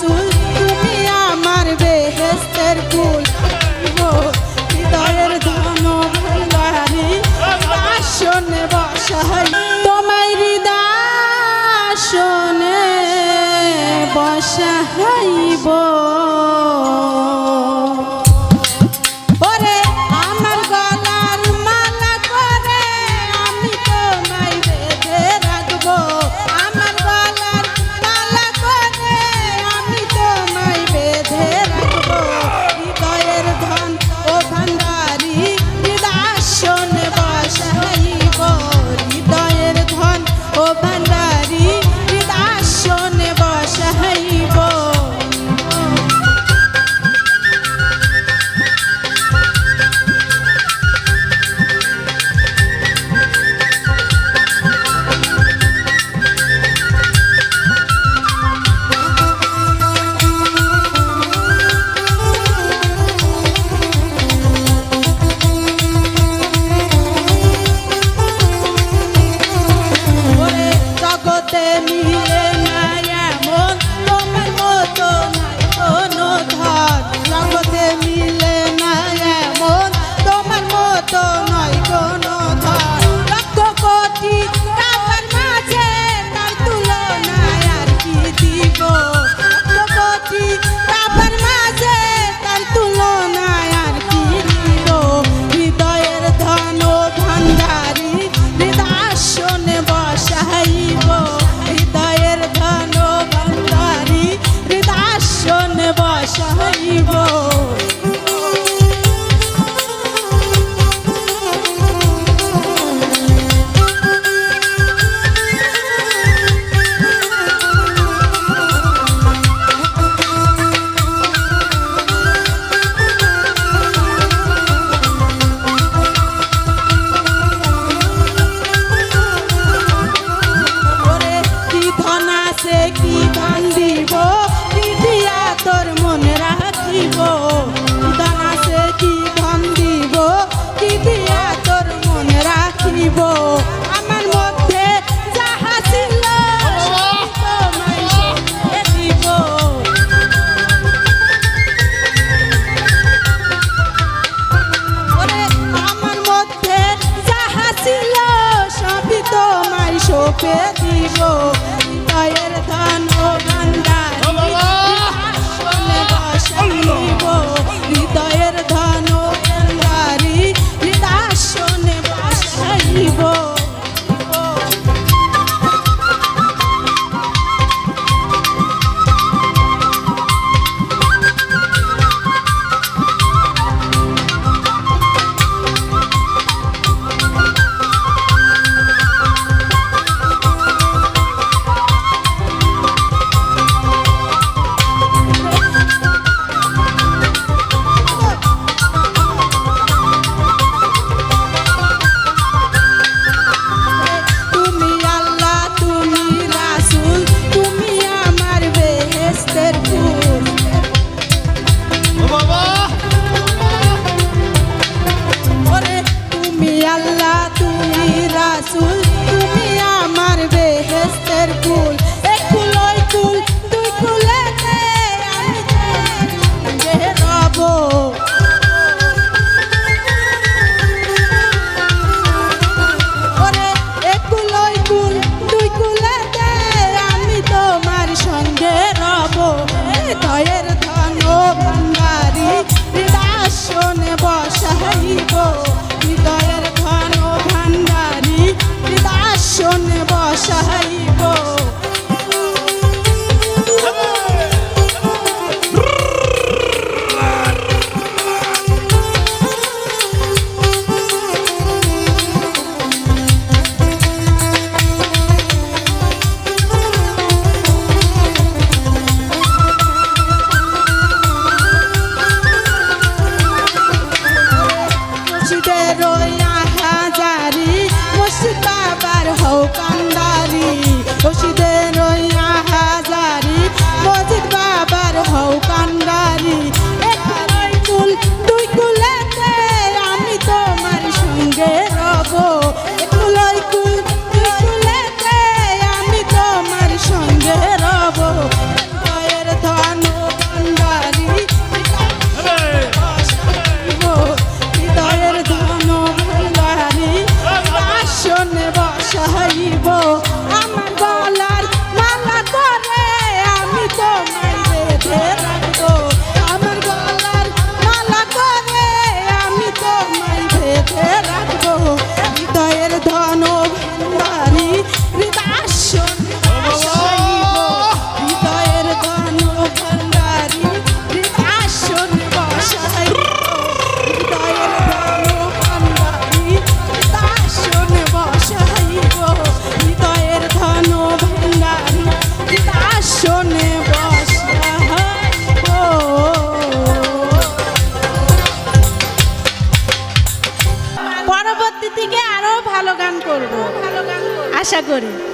রাসুল তুমি আমার বেহেস্তের কুল হৃদয়ের ধন ভুলারি আসনে বসাই। তোমায় হৃদাসনে বসাইব। করি